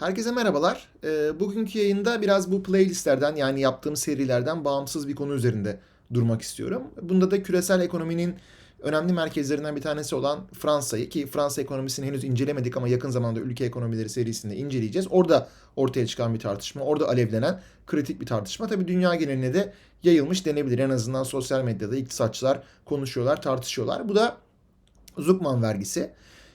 Herkese merhabalar. Ee, bugünkü yayında biraz bu playlistlerden yani yaptığım serilerden bağımsız bir konu üzerinde durmak istiyorum. Bunda da küresel ekonominin önemli merkezlerinden bir tanesi olan Fransa'yı ki Fransa ekonomisini henüz incelemedik ama yakın zamanda ülke ekonomileri serisinde inceleyeceğiz. Orada ortaya çıkan bir tartışma, orada alevlenen kritik bir tartışma. Tabii dünya geneline de yayılmış denebilir. En azından sosyal medyada iktisatçılar konuşuyorlar, tartışıyorlar. Bu da Zuckman vergisi.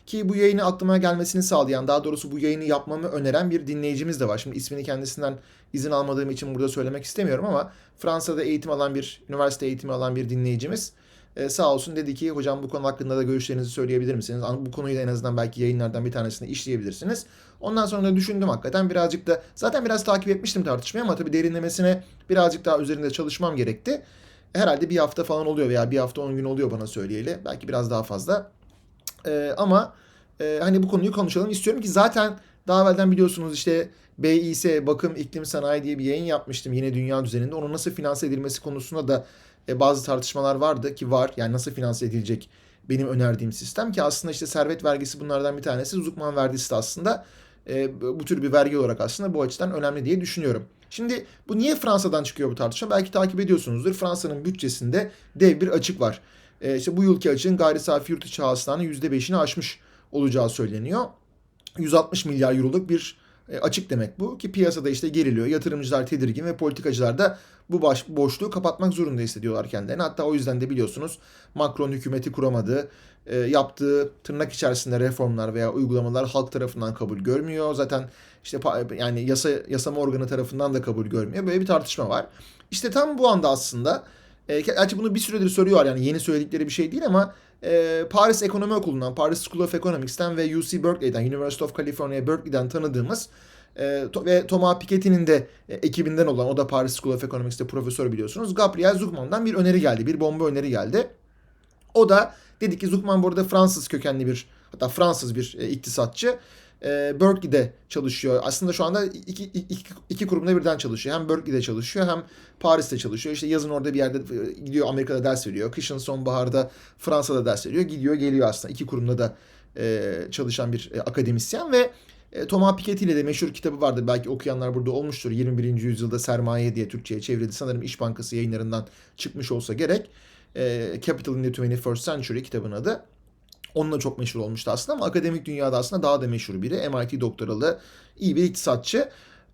Ki bu yayını aklıma gelmesini sağlayan, daha doğrusu bu yayını yapmamı öneren bir dinleyicimiz de var. Şimdi ismini kendisinden izin almadığım için burada söylemek istemiyorum ama Fransa'da eğitim alan bir, üniversite eğitimi alan bir dinleyicimiz e, sağ olsun dedi ki hocam bu konu hakkında da görüşlerinizi söyleyebilir misiniz? Bu konuyu da en azından belki yayınlardan bir tanesinde işleyebilirsiniz. Ondan sonra da düşündüm hakikaten birazcık da zaten biraz takip etmiştim tartışmayı ama tabii derinlemesine birazcık daha üzerinde çalışmam gerekti. Herhalde bir hafta falan oluyor veya bir hafta on gün oluyor bana söyleyeli. Belki biraz daha fazla. E, ama e, hani bu konuyu konuşalım istiyorum ki zaten daha evvelden biliyorsunuz işte BİS Bakım İklim Sanayi diye bir yayın yapmıştım yine dünya düzeninde. Onun nasıl finanse edilmesi konusunda da e, bazı tartışmalar vardı ki var. Yani nasıl finanse edilecek benim önerdiğim sistem ki aslında işte servet vergisi bunlardan bir tanesi. Zukman vergisi de aslında e, bu tür bir vergi olarak aslında bu açıdan önemli diye düşünüyorum. Şimdi bu niye Fransa'dan çıkıyor bu tartışma? Belki takip ediyorsunuzdur. Fransa'nın bütçesinde dev bir açık var. E, işte bu yılki açığın gayri safi yurt içi hasılanın %5'ini aşmış olacağı söyleniyor. 160 milyar euroluk bir e, açık demek bu ki piyasada işte geriliyor. Yatırımcılar tedirgin ve politikacılar da bu baş, boşluğu kapatmak zorunda hissediyorlar kendilerini. Hatta o yüzden de biliyorsunuz Macron hükümeti kuramadı. E, yaptığı tırnak içerisinde reformlar veya uygulamalar halk tarafından kabul görmüyor. Zaten işte yani yasa yasama organı tarafından da kabul görmüyor. Böyle bir tartışma var. İşte tam bu anda aslında e, gerçi bunu bir süredir soruyorlar yani yeni söyledikleri bir şey değil ama e, Paris Ekonomi Okulu'ndan, Paris School of Economics'ten ve UC Berkeley'den, University of California Berkeley'den tanıdığımız e, to, ve Thomas Piketty'nin de e, ekibinden olan, o da Paris School of Economics'te profesör biliyorsunuz, Gabriel Zuckman'dan bir öneri geldi, bir bomba öneri geldi. O da dedi ki Zuckman bu arada Fransız kökenli bir, hatta Fransız bir e, iktisatçı e, Berkeley'de çalışıyor. Aslında şu anda iki, iki, iki kurumda birden çalışıyor. Hem Berkeley'de çalışıyor hem Paris'te çalışıyor. İşte yazın orada bir yerde e, gidiyor Amerika'da ders veriyor. Kışın sonbaharda Fransa'da ders veriyor. Gidiyor geliyor aslında. iki kurumda da e, çalışan bir e, akademisyen ve e, Thomas Piketty ile de meşhur kitabı vardı. Belki okuyanlar burada olmuştur. 21. yüzyılda sermaye diye Türkçe'ye çevrildi. Sanırım İş Bankası yayınlarından çıkmış olsa gerek. E, Capital in the 21st Century kitabın adı. Onunla çok meşhur olmuştu aslında ama akademik dünyada aslında daha da meşhur biri. MIT doktoralı iyi bir iktisatçı.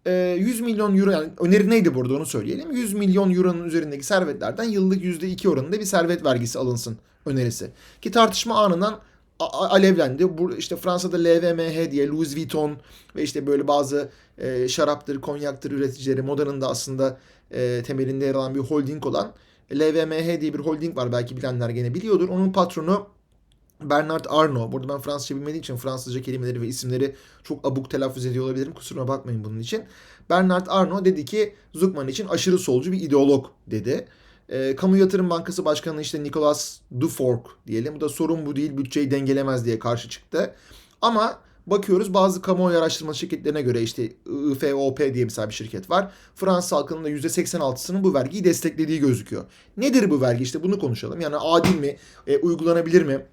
100 ee, milyon euro yani öneri neydi burada onu söyleyelim. 100 milyon euronun üzerindeki servetlerden yıllık %2 oranında bir servet vergisi alınsın önerisi. Ki tartışma anından alevlendi. Bu işte Fransa'da LVMH diye Louis Vuitton ve işte böyle bazı e, şaraptır, konyaktır üreticileri modanın da aslında e, temelinde yer alan bir holding olan LVMH diye bir holding var belki bilenler gene biliyordur. Onun patronu Bernard Arnault. Burada ben Fransızca bilmediğim için Fransızca kelimeleri ve isimleri çok abuk telaffuz ediyor olabilirim. Kusuruma bakmayın bunun için. Bernard Arnault dedi ki Zuckman için aşırı solcu bir ideolog dedi. E, Kamu Yatırım Bankası Başkanı işte Nicolas Dufork diyelim. Bu da sorun bu değil bütçeyi dengelemez diye karşı çıktı. Ama bakıyoruz bazı kamuoyu araştırma şirketlerine göre işte IFOP diye mesela bir şirket var. Fransız halkının da %86'sının bu vergiyi desteklediği gözüküyor. Nedir bu vergi? İşte bunu konuşalım. Yani adil mi? E, uygulanabilir mi?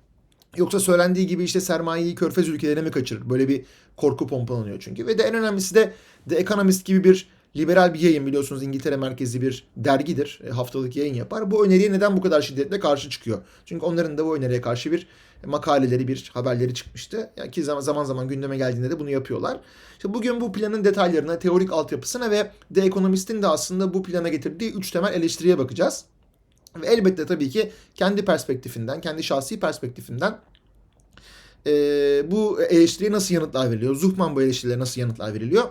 Yoksa söylendiği gibi işte sermayeyi körfez ülkelerine mi kaçırır? Böyle bir korku pompalanıyor çünkü. Ve de en önemlisi de The Economist gibi bir liberal bir yayın biliyorsunuz İngiltere merkezli bir dergidir. E, haftalık yayın yapar. Bu öneriye neden bu kadar şiddetle karşı çıkıyor? Çünkü onların da bu öneriye karşı bir makaleleri, bir haberleri çıkmıştı. Yani ki zaman zaman, zaman gündeme geldiğinde de bunu yapıyorlar. İşte bugün bu planın detaylarına, teorik altyapısına ve The Economist'in de aslında bu plana getirdiği üç temel eleştiriye bakacağız. Ve elbette tabii ki kendi perspektifinden, kendi şahsi perspektifinden e, bu eleştiriye nasıl yanıtlar veriliyor? Zuhman bu eleştirilere nasıl yanıtlar veriliyor?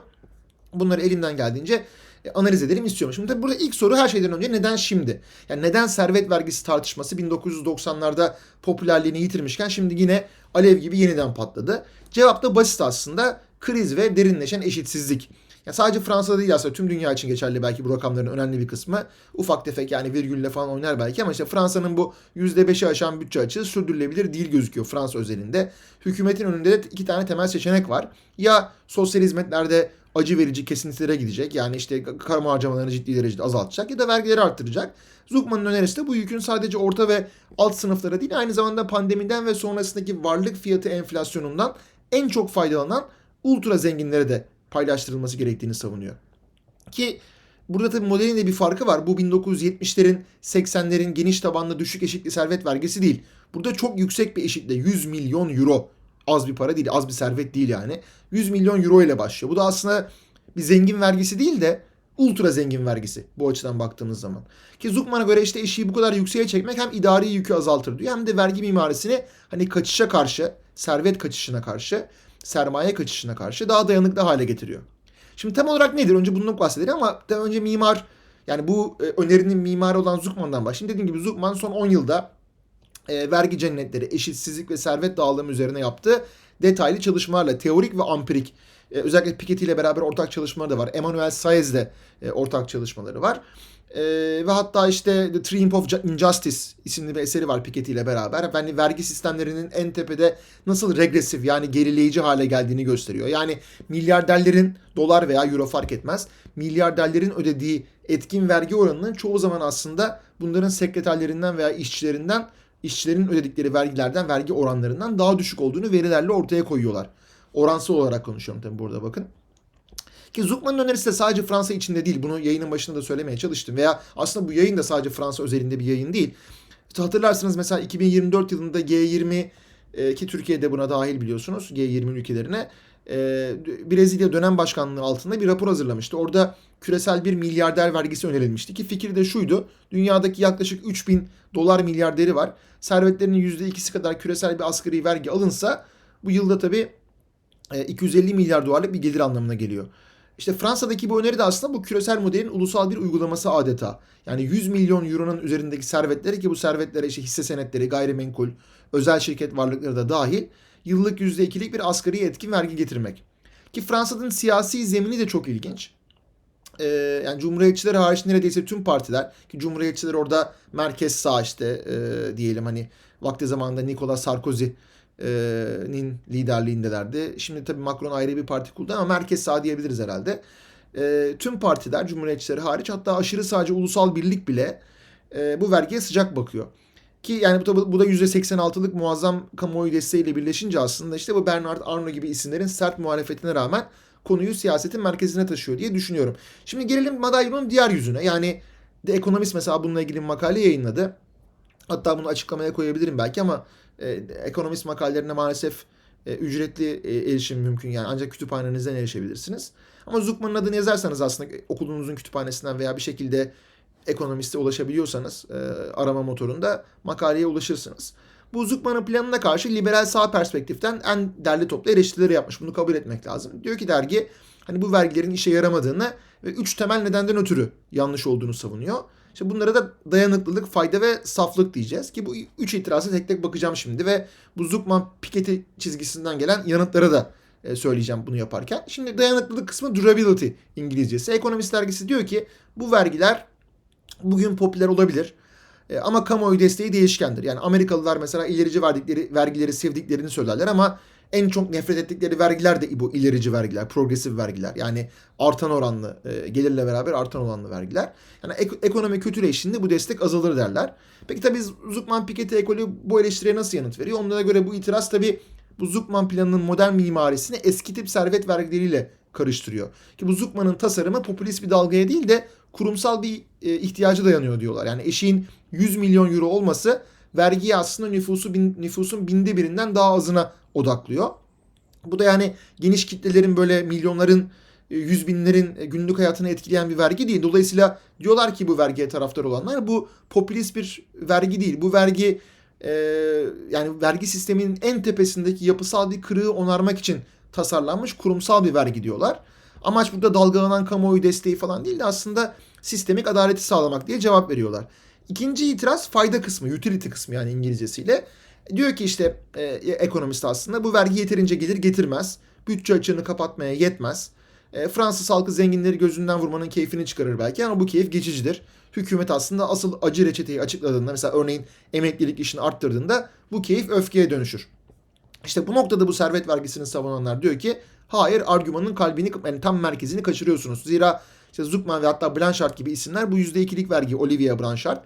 Bunları elinden geldiğince e, analiz edelim istiyorum. Şimdi burada ilk soru her şeyden önce neden şimdi? Yani neden servet vergisi tartışması 1990'larda popülerliğini yitirmişken şimdi yine alev gibi yeniden patladı? Cevap da basit aslında. Kriz ve derinleşen eşitsizlik. Ya sadece Fransa'da değil aslında tüm dünya için geçerli belki bu rakamların önemli bir kısmı. Ufak tefek yani virgülle falan oynar belki ama işte Fransa'nın bu %5'i aşan bütçe açığı sürdürülebilir değil gözüküyor Fransa özelinde. Hükümetin önünde de iki tane temel seçenek var. Ya sosyal hizmetlerde acı verici kesintilere gidecek. Yani işte kamu harcamalarını ciddi derecede azaltacak ya da vergileri arttıracak. Zuckman'ın önerisi de bu yükün sadece orta ve alt sınıflara değil aynı zamanda pandemiden ve sonrasındaki varlık fiyatı enflasyonundan en çok faydalanan ultra zenginlere de paylaştırılması gerektiğini savunuyor. Ki burada tabii modelin de bir farkı var. Bu 1970'lerin 80'lerin geniş tabanlı düşük eşitli servet vergisi değil. Burada çok yüksek bir eşitle 100 milyon euro az bir para değil, az bir servet değil yani. 100 milyon euro ile başlıyor. Bu da aslında bir zengin vergisi değil de ultra zengin vergisi bu açıdan baktığımız zaman. Ki Zuckman'a göre işte eşiği bu kadar yükseğe çekmek hem idari yükü azaltır diyor hem de vergi mimarisini hani kaçışa karşı, servet kaçışına karşı, sermaye kaçışına karşı daha dayanıklı hale getiriyor. Şimdi tam olarak nedir? Önce bundan bahsedelim ama daha önce mimar yani bu e, önerinin mimarı olan Zuckman'dan başlayayım. Dediğim gibi Zuckman son 10 yılda e, vergi cennetleri, eşitsizlik ve servet dağılımı üzerine yaptığı detaylı çalışmalarla teorik ve ampirik e, özellikle Piketty ile beraber ortak çalışmaları da var. Emmanuel Saez'de e, ortak çalışmaları var. E, ve hatta işte The Triumph of Injustice isimli bir eseri var Piketty ile beraber. Yani vergi sistemlerinin en tepede nasıl regresif yani gerileyici hale geldiğini gösteriyor. Yani milyarderlerin dolar veya euro fark etmez. Milyarderlerin ödediği etkin vergi oranının çoğu zaman aslında bunların sekreterlerinden veya işçilerinden işçilerin ödedikleri vergilerden, vergi oranlarından daha düşük olduğunu verilerle ortaya koyuyorlar. Oransal olarak konuşuyorum tabii burada bakın. Ki Zuckman'ın önerisi de sadece Fransa içinde değil. Bunu yayının başında da söylemeye çalıştım. Veya aslında bu yayın da sadece Fransa özelinde bir yayın değil. Hatırlarsınız mesela 2024 yılında G20 e, ki Türkiye'de buna dahil biliyorsunuz G20 ülkelerine e, Brezilya dönem başkanlığı altında bir rapor hazırlamıştı. Orada küresel bir milyarder vergisi önerilmişti ki fikir de şuydu. Dünyadaki yaklaşık 3000 dolar milyarderi var. Servetlerinin %2'si kadar küresel bir asgari vergi alınsa bu yılda tabii 250 milyar dolarlık bir gelir anlamına geliyor. İşte Fransa'daki bu öneri de aslında bu küresel modelin ulusal bir uygulaması adeta. Yani 100 milyon euronun üzerindeki servetleri ki bu servetlere işte hisse senetleri, gayrimenkul, özel şirket varlıkları da dahil yıllık %2'lik bir asgari etkin vergi getirmek. Ki Fransa'nın siyasi zemini de çok ilginç. Ee, yani Cumhuriyetçiler hariç neredeyse tüm partiler ki Cumhuriyetçiler orada merkez sağ işte e, diyelim hani vakti zamanında Nicolas Sarkozy nin liderliğindelerdi. Şimdi tabii Macron ayrı bir parti kurdu ama merkez sağ diyebiliriz herhalde. E, tüm partiler, cumhuriyetçileri hariç hatta aşırı sadece ulusal birlik bile e, bu vergiye sıcak bakıyor. Ki yani bu bu da %86'lık muazzam kamuoyu desteğiyle birleşince aslında işte bu Bernard Arnault gibi isimlerin sert muhalefetine rağmen konuyu siyasetin merkezine taşıyor diye düşünüyorum. Şimdi gelelim madalyonun diğer yüzüne. Yani The Economist mesela bununla ilgili makale yayınladı. Hatta bunu açıklamaya koyabilirim belki ama e, ekonomist makalelerine maalesef e, ücretli e, erişim mümkün yani ancak kütüphanenizden erişebilirsiniz. Ama Zuckman'ın adını yazarsanız aslında okulunuzun kütüphanesinden veya bir şekilde ekonomiste ulaşabiliyorsanız e, arama motorunda makaleye ulaşırsınız. Bu Zuckman'ın planına karşı liberal sağ perspektiften en derli toplu eleştirileri yapmış. Bunu kabul etmek lazım. Diyor ki dergi hani bu vergilerin işe yaramadığını ve üç temel nedenden ötürü yanlış olduğunu savunuyor. İşte bunlara da dayanıklılık, fayda ve saflık diyeceğiz ki bu üç itirazı tek tek bakacağım şimdi ve bu Zuckman Piketty çizgisinden gelen yanıtları da e, söyleyeceğim bunu yaparken. Şimdi dayanıklılık kısmı durability İngilizcesi. Ekonomist dergisi diyor ki bu vergiler bugün popüler olabilir. E, ama kamuoyu desteği değişkendir. Yani Amerikalılar mesela ilerici verdikleri vergileri sevdiklerini söylerler ama en çok nefret ettikleri vergiler de bu ilerici vergiler, progresif vergiler. Yani artan oranlı, e, gelirle beraber artan oranlı vergiler. Yani ek- ekonomi kötüleştiğinde bu destek azalır derler. Peki tabii Zuckman Piketty ekolü bu eleştiriye nasıl yanıt veriyor? Onlara göre bu itiraz tabii bu Zuckman planının modern mimarisini eski tip servet vergileriyle karıştırıyor. Ki bu Zuckman'ın tasarımı popülist bir dalgaya değil de kurumsal bir e, ihtiyacı dayanıyor diyorlar. Yani eşiğin 100 milyon euro olması vergiyi aslında nüfusu bin, nüfusun binde birinden daha azına odaklıyor. Bu da yani geniş kitlelerin böyle milyonların e, yüz binlerin e, günlük hayatını etkileyen bir vergi değil. Dolayısıyla diyorlar ki bu vergiye taraftar olanlar bu popülist bir vergi değil. Bu vergi e, yani vergi sisteminin en tepesindeki yapısal bir kırığı onarmak için tasarlanmış kurumsal bir vergi diyorlar. Amaç burada dalgalanan kamuoyu desteği falan değil de aslında sistemik adaleti sağlamak diye cevap veriyorlar. İkinci itiraz fayda kısmı, utility kısmı yani İngilizcesiyle. Diyor ki işte e, ekonomist aslında bu vergi yeterince gelir getirmez. Bütçe açığını kapatmaya yetmez. E, Fransız halkı zenginleri gözünden vurmanın keyfini çıkarır belki ama bu keyif geçicidir. Hükümet aslında asıl acı reçeteyi açıkladığında mesela örneğin emeklilik işini arttırdığında bu keyif öfkeye dönüşür. İşte bu noktada bu servet vergisini savunanlar diyor ki hayır argümanın kalbini yani tam merkezini kaçırıyorsunuz. Zira işte Zuckman ve hatta Blanchard gibi isimler bu %2'lik vergi Olivia Blanchard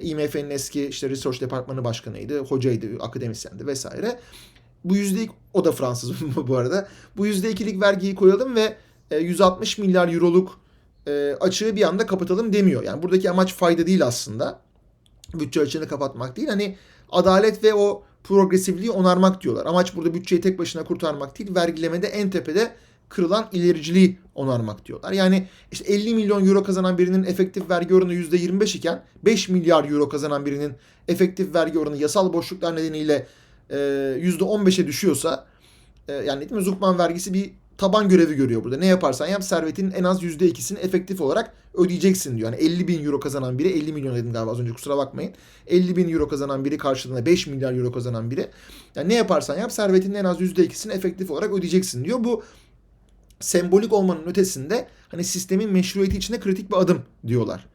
IMF'nin eski işte Research Departmanı başkanıydı, hocaydı, akademisyendi vesaire. Bu yüzde o da Fransız bu arada. Bu yüzde ikilik vergiyi koyalım ve e, 160 milyar euroluk e, açığı bir anda kapatalım demiyor. Yani buradaki amaç fayda değil aslında. Bütçe açığını kapatmak değil. Hani adalet ve o progresifliği onarmak diyorlar. Amaç burada bütçeyi tek başına kurtarmak değil, vergilemede en tepede kırılan ilericiliği onarmak diyorlar. Yani işte 50 milyon euro kazanan birinin efektif vergi oranı %25 iken 5 milyar euro kazanan birinin efektif vergi oranı yasal boşluklar nedeniyle e, %15'e düşüyorsa e, yani değil mi Zuckman vergisi bir taban görevi görüyor burada. Ne yaparsan yap servetinin en az %2'sini efektif olarak ödeyeceksin diyor. Yani 50 bin euro kazanan biri 50 milyon dedim galiba az önce kusura bakmayın. 50 bin euro kazanan biri karşılığında 5 milyar euro kazanan biri. Yani ne yaparsan yap servetinin en az %2'sini efektif olarak ödeyeceksin diyor. Bu sembolik olmanın ötesinde hani sistemin meşruiyeti içinde kritik bir adım diyorlar.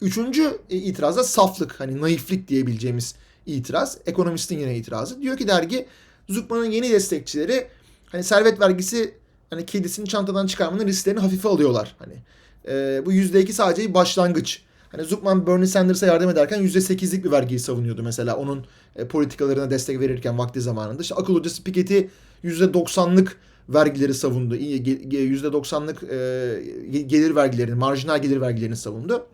Üçüncü e, itiraz da saflık hani naiflik diyebileceğimiz itiraz. Ekonomistin yine itirazı. Diyor ki dergi Zuckman'ın yeni destekçileri hani servet vergisi hani kedisini çantadan çıkarmanın risklerini hafife alıyorlar. Hani e, bu %2 sadece bir başlangıç. Hani Zuckman Bernie Sanders'a yardım ederken %8'lik bir vergiyi savunuyordu mesela onun e, politikalarına destek verirken vakti zamanında. İşte akıl hocası Piketty %90'lık vergileri savundu. %90'lık e, gelir vergilerini, marjinal gelir vergilerini savundu.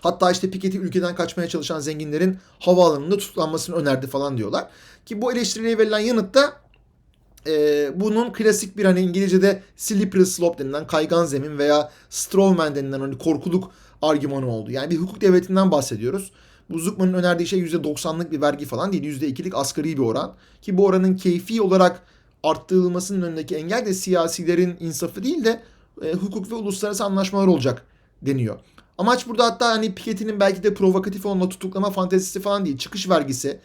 Hatta işte Piketty ülkeden kaçmaya çalışan zenginlerin havaalanında tutuklanmasını önerdi falan diyorlar. Ki bu eleştiriye verilen yanıtta e, bunun klasik bir hani İngilizce'de slippery slope denilen kaygan zemin veya strawman denilen hani korkuluk argümanı oldu. Yani bir hukuk devletinden bahsediyoruz. Bu Zuckman'ın önerdiği şey %90'lık bir vergi falan değil. %2'lik asgari bir oran. Ki bu oranın keyfi olarak arttırılmasının önündeki engel de siyasilerin insafı değil de e, hukuk ve uluslararası anlaşmalar olacak deniyor. Amaç burada hatta hani Piketty'nin belki de provokatif olma tutuklama fantezisi falan değil. Çıkış vergisi,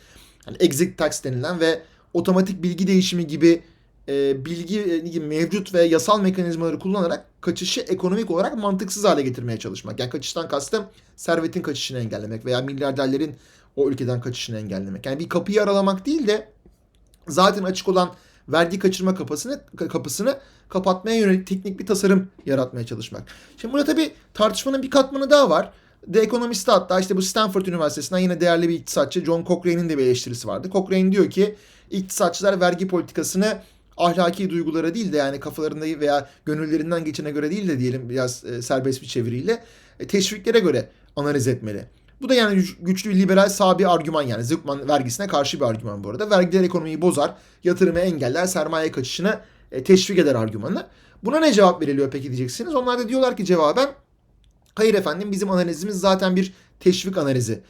hani exit tax denilen ve otomatik bilgi değişimi gibi e, bilgi e, mevcut ve yasal mekanizmaları kullanarak kaçışı ekonomik olarak mantıksız hale getirmeye çalışmak. Yani kaçıştan kastım servetin kaçışını engellemek veya milyarderlerin o ülkeden kaçışını engellemek. Yani bir kapıyı aralamak değil de zaten açık olan vergi kaçırma kapısını kapısını kapatmaya yönelik teknik bir tasarım yaratmaya çalışmak. Şimdi burada tabii tartışmanın bir katmanı daha var. The Economist'te hatta işte bu Stanford Üniversitesi'nden yine değerli bir iktisatçı John Cochrane'in de bir eleştirisi vardı. Cochrane diyor ki iktisatçılar vergi politikasını ahlaki duygulara değil de yani kafalarında veya gönüllerinden geçene göre değil de diyelim biraz e, serbest bir çeviriyle e, teşviklere göre analiz etmeli. Bu da yani güçlü liberal sağ bir argüman yani Zuckman vergisine karşı bir argüman bu arada. Vergiler ekonomiyi bozar, yatırımı engeller, sermaye kaçışını e, teşvik eder argümanı. Buna ne cevap veriliyor peki diyeceksiniz. Onlar da diyorlar ki cevaben hayır efendim bizim analizimiz zaten bir teşvik analizi.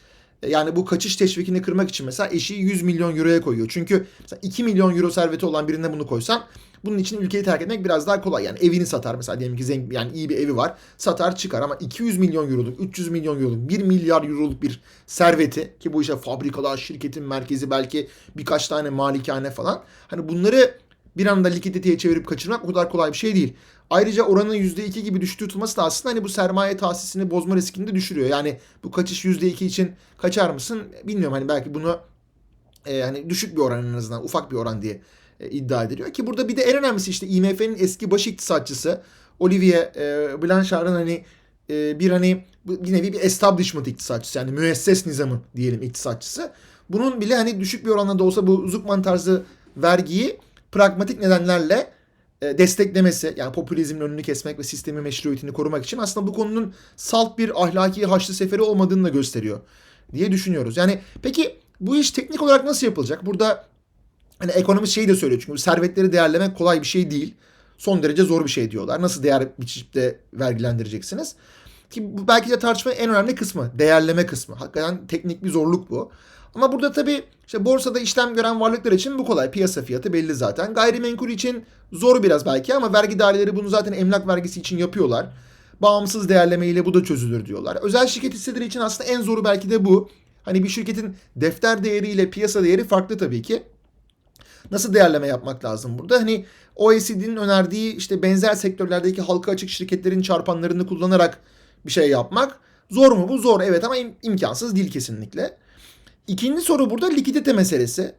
E, yani bu kaçış teşvikini kırmak için mesela eşi 100 milyon euroya koyuyor. Çünkü mesela 2 milyon euro serveti olan birine bunu koysan bunun için ülkeyi terk etmek biraz daha kolay. Yani evini satar mesela diyelim ki zengin yani iyi bir evi var. Satar çıkar ama 200 milyon euroluk, 300 milyon euroluk, 1 milyar euroluk bir serveti ki bu işte fabrikalar, şirketin merkezi belki birkaç tane malikane falan. Hani bunları bir anda likiditeye çevirip kaçırmak o kadar kolay bir şey değil. Ayrıca oranın %2 gibi düştüğü tutması da aslında hani bu sermaye tahsisini bozma riskini de düşürüyor. Yani bu kaçış %2 için kaçar mısın bilmiyorum hani belki bunu e, hani düşük bir oran en azından ufak bir oran diye iddia ediliyor. Ki burada bir de en önemlisi işte IMF'nin eski baş iktisatçısı Olivier e, Blanchard'ın hani e, bir hani bir nevi bir establishment iktisatçısı yani müesses nizamı diyelim iktisatçısı. Bunun bile hani düşük bir oranda da olsa bu Zuckman tarzı vergiyi pragmatik nedenlerle e, desteklemesi yani popülizmin önünü kesmek ve sistemin meşruiyetini korumak için aslında bu konunun salt bir ahlaki haçlı seferi olmadığını da gösteriyor diye düşünüyoruz. Yani peki bu iş teknik olarak nasıl yapılacak? Burada hani ekonomist şeyi de söylüyor çünkü servetleri değerlemek kolay bir şey değil. Son derece zor bir şey diyorlar. Nasıl değer biçip de vergilendireceksiniz? Ki bu belki de tartışmanın en önemli kısmı. Değerleme kısmı. Hakikaten teknik bir zorluk bu. Ama burada tabii işte borsada işlem gören varlıklar için bu kolay. Piyasa fiyatı belli zaten. Gayrimenkul için zor biraz belki ama vergi daireleri bunu zaten emlak vergisi için yapıyorlar. Bağımsız değerleme ile bu da çözülür diyorlar. Özel şirket hisseleri için aslında en zoru belki de bu. Hani bir şirketin defter değeri ile piyasa değeri farklı tabii ki. Nasıl değerleme yapmak lazım burada? Hani OECD'nin önerdiği işte benzer sektörlerdeki halka açık şirketlerin çarpanlarını kullanarak bir şey yapmak. Zor mu bu? Zor evet ama im- imkansız değil kesinlikle. İkinci soru burada likidite meselesi.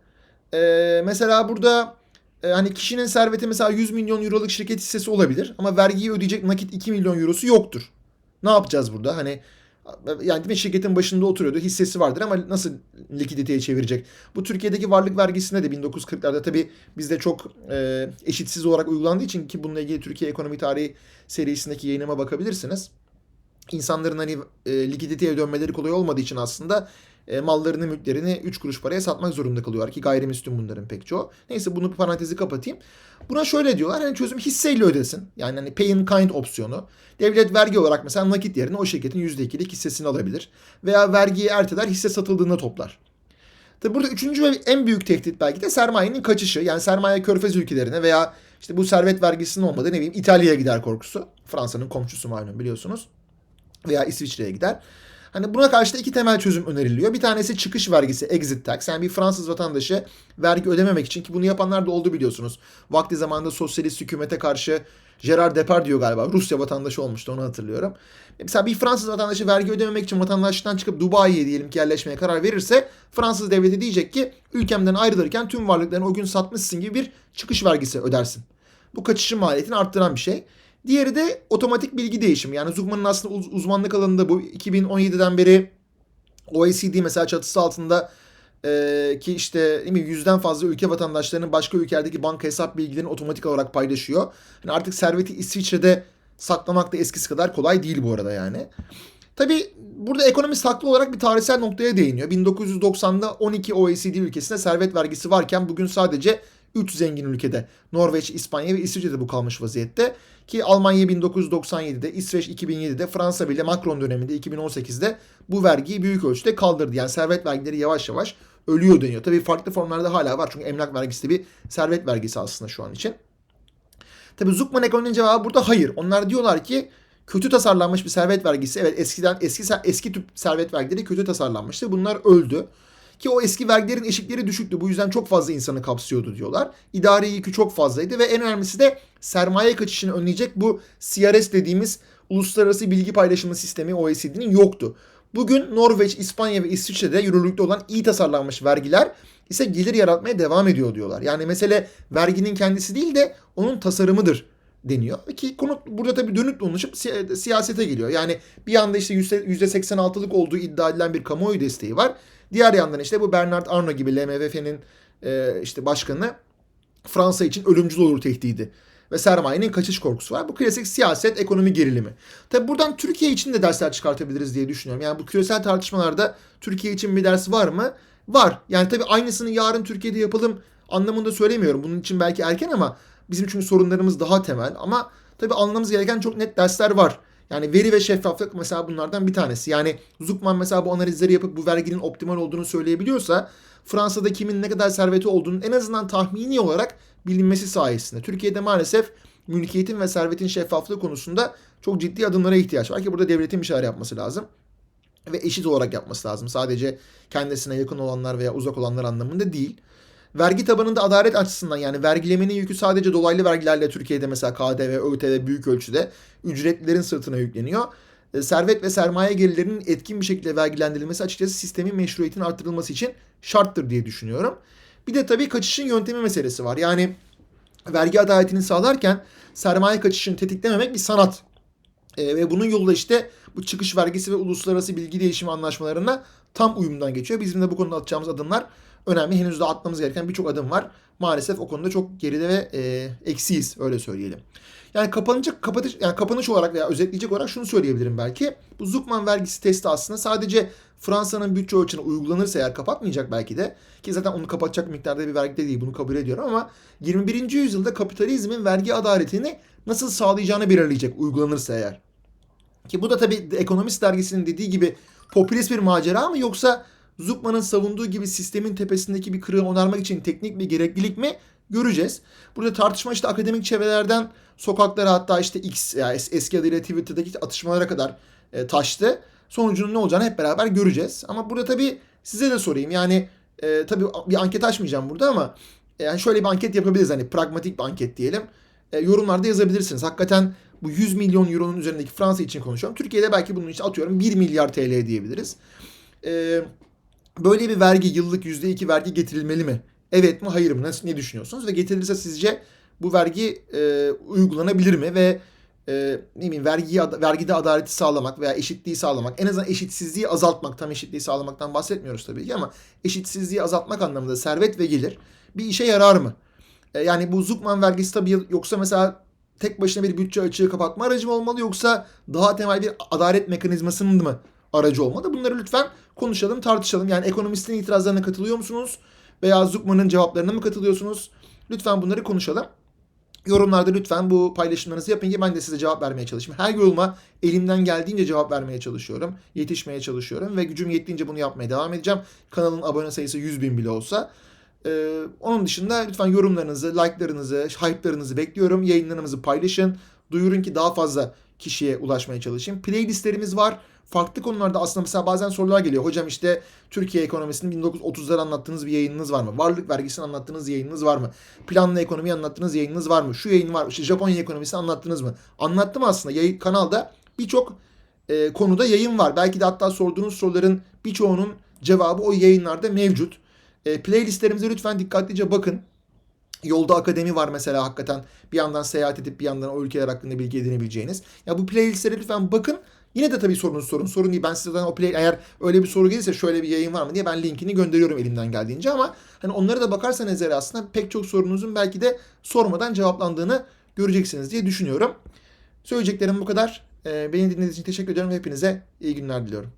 Ee, mesela burada e, hani kişinin serveti mesela 100 milyon euroluk şirket hissesi olabilir ama vergiyi ödeyecek nakit 2 milyon eurosu yoktur. Ne yapacağız burada? Hani Yani değil mi şirketin başında oturuyordu. Hissesi vardır ama nasıl likiditeye çevirecek? Bu Türkiye'deki varlık vergisinde de 1940'larda tabii bizde çok e, eşitsiz olarak uygulandığı için ki bununla ilgili Türkiye Ekonomi Tarihi serisindeki yayınıma bakabilirsiniz. İnsanların hani e, likiditeye dönmeleri kolay olmadığı için aslında e, mallarını, mülklerini 3 kuruş paraya satmak zorunda kalıyorlar ki gayrimüslim bunların pek çoğu. Neyse bunu parantezi kapatayım. Buna şöyle diyorlar hani çözüm hisseyle ödesin. Yani hani pay in kind opsiyonu. Devlet vergi olarak mesela nakit yerine o şirketin %2'lik hissesini alabilir. Veya vergiyi erteler hisse satıldığında toplar. Tabi burada üçüncü ve en büyük tehdit belki de sermayenin kaçışı. Yani sermaye körfez ülkelerine veya işte bu servet vergisinin olmadığı ne bileyim İtalya'ya gider korkusu. Fransa'nın komşusu malum biliyorsunuz. Veya İsviçre'ye gider. Hani buna karşı da iki temel çözüm öneriliyor. Bir tanesi çıkış vergisi, exit tax. Yani bir Fransız vatandaşı vergi ödememek için ki bunu yapanlar da oldu biliyorsunuz. Vakti zamanında sosyalist hükümete karşı Gerard Depardieu galiba Rusya vatandaşı olmuştu onu hatırlıyorum. Mesela bir Fransız vatandaşı vergi ödememek için vatandaşlıktan çıkıp Dubai'ye diyelim ki yerleşmeye karar verirse Fransız devleti diyecek ki ülkemden ayrılırken tüm varlıklarını o gün satmışsın gibi bir çıkış vergisi ödersin. Bu kaçışın maliyetini arttıran bir şey. Diğeri de otomatik bilgi değişimi. Yani Zuckman'ın aslında uz- uzmanlık alanında bu 2017'den beri OECD mesela çatısı altında e, ki işte mi, yüzden fazla ülke vatandaşlarının başka ülkelerdeki banka hesap bilgilerini otomatik olarak paylaşıyor. Yani artık serveti İsviçre'de saklamak da eskisi kadar kolay değil bu arada yani. Tabi burada ekonomist haklı olarak bir tarihsel noktaya değiniyor. 1990'da 12 OECD ülkesinde servet vergisi varken bugün sadece 3 zengin ülkede Norveç, İspanya ve İsviçre'de bu kalmış vaziyette. Ki Almanya 1997'de, İsveç 2007'de, Fransa bile Macron döneminde 2018'de bu vergiyi büyük ölçüde kaldırdı. Yani servet vergileri yavaş yavaş ölüyor deniyor. Tabii farklı formlarda hala var. Çünkü emlak vergisi de bir servet vergisi aslında şu an için. Tabii Zuckman ekonominin cevabı burada hayır. Onlar diyorlar ki kötü tasarlanmış bir servet vergisi. Evet eskiden eski eski tip servet vergileri kötü tasarlanmıştı. Bunlar öldü. Ki o eski vergilerin eşikleri düşüktü. Bu yüzden çok fazla insanı kapsıyordu diyorlar. İdari yükü çok fazlaydı ve en önemlisi de sermaye kaçışını önleyecek bu CRS dediğimiz uluslararası bilgi paylaşımı sistemi OECD'nin yoktu. Bugün Norveç, İspanya ve İsviçre'de yürürlükte olan iyi tasarlanmış vergiler ise gelir yaratmaya devam ediyor diyorlar. Yani mesele verginin kendisi değil de onun tasarımıdır deniyor. Ki konu burada tabii dönüp dolaşıp siyasete geliyor. Yani bir yanda işte %86'lık olduğu iddia edilen bir kamuoyu desteği var. Diğer yandan işte bu Bernard Arnault gibi LMVF'nin e, işte başkanı Fransa için ölümcül olur tehdidi ve sermayenin kaçış korkusu var. Bu klasik siyaset, ekonomi gerilimi. Tabi buradan Türkiye için de dersler çıkartabiliriz diye düşünüyorum. Yani bu küresel tartışmalarda Türkiye için bir ders var mı? Var. Yani tabii aynısını yarın Türkiye'de yapalım anlamında söylemiyorum. Bunun için belki erken ama bizim çünkü sorunlarımız daha temel. Ama tabii anlamamız gereken çok net dersler var. Yani veri ve şeffaflık mesela bunlardan bir tanesi. Yani Zuckman mesela bu analizleri yapıp bu verginin optimal olduğunu söyleyebiliyorsa Fransa'da kimin ne kadar serveti olduğunun en azından tahmini olarak bilinmesi sayesinde. Türkiye'de maalesef mülkiyetin ve servetin şeffaflığı konusunda çok ciddi adımlara ihtiyaç var ki burada devletin bir şeyler yapması lazım. Ve eşit olarak yapması lazım. Sadece kendisine yakın olanlar veya uzak olanlar anlamında değil. Vergi tabanında adalet açısından yani vergilemenin yükü sadece dolaylı vergilerle Türkiye'de mesela KDV, ÖTV büyük ölçüde ücretlilerin sırtına yükleniyor. E, servet ve sermaye gelirlerinin etkin bir şekilde vergilendirilmesi açıkçası sistemin meşruiyetinin artırılması için şarttır diye düşünüyorum. Bir de tabii kaçışın yöntemi meselesi var. Yani vergi adaletini sağlarken sermaye kaçışını tetiklememek bir sanat. E, ve bunun yolu da işte bu çıkış vergisi ve uluslararası bilgi değişimi anlaşmalarına tam uyumdan geçiyor. Bizim de bu konuda atacağımız adımlar önemli. Henüz de atmamız gereken birçok adım var. Maalesef o konuda çok geride ve e, eksiyiz öyle söyleyelim. Yani kapanacak kapatış yani kapanış olarak veya özetleyecek olarak şunu söyleyebilirim belki. Bu Zuckman vergisi testi aslında sadece Fransa'nın bütçe ölçüne uygulanırsa eğer kapatmayacak belki de ki zaten onu kapatacak miktarda bir vergi de değil bunu kabul ediyorum ama 21. yüzyılda kapitalizmin vergi adaletini nasıl sağlayacağını belirleyecek uygulanırsa eğer. Ki bu da tabii Ekonomist dergisinin dediği gibi popülist bir macera mı yoksa Zuckman'ın savunduğu gibi sistemin tepesindeki bir kırığı onarmak için teknik bir gereklilik mi göreceğiz. Burada tartışma işte akademik çevrelerden sokaklara hatta işte X yani eski adıyla Twitter'daki atışmalara kadar e, taştı. Sonucunun ne olacağını hep beraber göreceğiz. Ama burada tabii size de sorayım. Yani e, tabii bir anket açmayacağım burada ama e, yani şöyle bir anket yapabiliriz. Hani pragmatik bir anket diyelim. E, yorumlarda yazabilirsiniz. Hakikaten bu 100 milyon euronun üzerindeki Fransa için konuşuyorum. Türkiye'de belki bunun için atıyorum 1 milyar TL diyebiliriz. E, böyle bir vergi yıllık %2 vergi getirilmeli mi? Evet mi hayır mı? Nasıl, ne düşünüyorsunuz? Ve getirilirse sizce bu vergi e, uygulanabilir mi? Ve e, ne bileyim vergiyi, vergide adaleti sağlamak veya eşitliği sağlamak, en azından eşitsizliği azaltmak, tam eşitliği sağlamaktan bahsetmiyoruz tabii ki ama eşitsizliği azaltmak anlamında servet ve gelir bir işe yarar mı? E, yani bu Zuckman vergisi tabii yoksa mesela tek başına bir bütçe açığı kapatma aracı mı olmalı yoksa daha temel bir adalet mekanizmasının mı aracı olmalı? Bunları lütfen konuşalım, tartışalım. Yani ekonomistin itirazlarına katılıyor musunuz? Veya Zuckman'ın cevaplarına mı katılıyorsunuz? Lütfen bunları konuşalım. Yorumlarda lütfen bu paylaşımlarınızı yapın ki ben de size cevap vermeye çalışayım. Her yoruma elimden geldiğince cevap vermeye çalışıyorum. Yetişmeye çalışıyorum ve gücüm yettiğince bunu yapmaya devam edeceğim. Kanalın abone sayısı 100 bin bile olsa. Ee, onun dışında lütfen yorumlarınızı, like'larınızı, hype'larınızı bekliyorum. Yayınlarımızı paylaşın. Duyurun ki daha fazla kişiye ulaşmaya çalışayım. Playlistlerimiz var. Farklı konularda aslında mesela bazen sorular geliyor. Hocam işte Türkiye ekonomisini 1930'ları anlattığınız bir yayınınız var mı? Varlık vergisini anlattığınız yayınınız var mı? Planlı ekonomiyi anlattığınız yayınınız var mı? Şu yayın var. İşte Japonya ekonomisini anlattınız mı? Anlattım aslında. Yayın, kanalda birçok e, konuda yayın var. Belki de hatta sorduğunuz soruların birçoğunun cevabı o yayınlarda mevcut. E, playlistlerimize lütfen dikkatlice bakın. Yolda akademi var mesela hakikaten bir yandan seyahat edip bir yandan o ülkeler hakkında bilgi edinebileceğiniz. Ya bu playlistlere lütfen bakın. Yine de tabii sorunuz sorun. Sorun değil. Ben size zaten o play eğer öyle bir soru gelirse şöyle bir yayın var mı diye ben linkini gönderiyorum elimden geldiğince ama hani onlara da bakarsanız eğer aslında pek çok sorunuzun belki de sormadan cevaplandığını göreceksiniz diye düşünüyorum. Söyleyeceklerim bu kadar. Ee, beni dinlediğiniz için teşekkür ediyorum ve hepinize iyi günler diliyorum.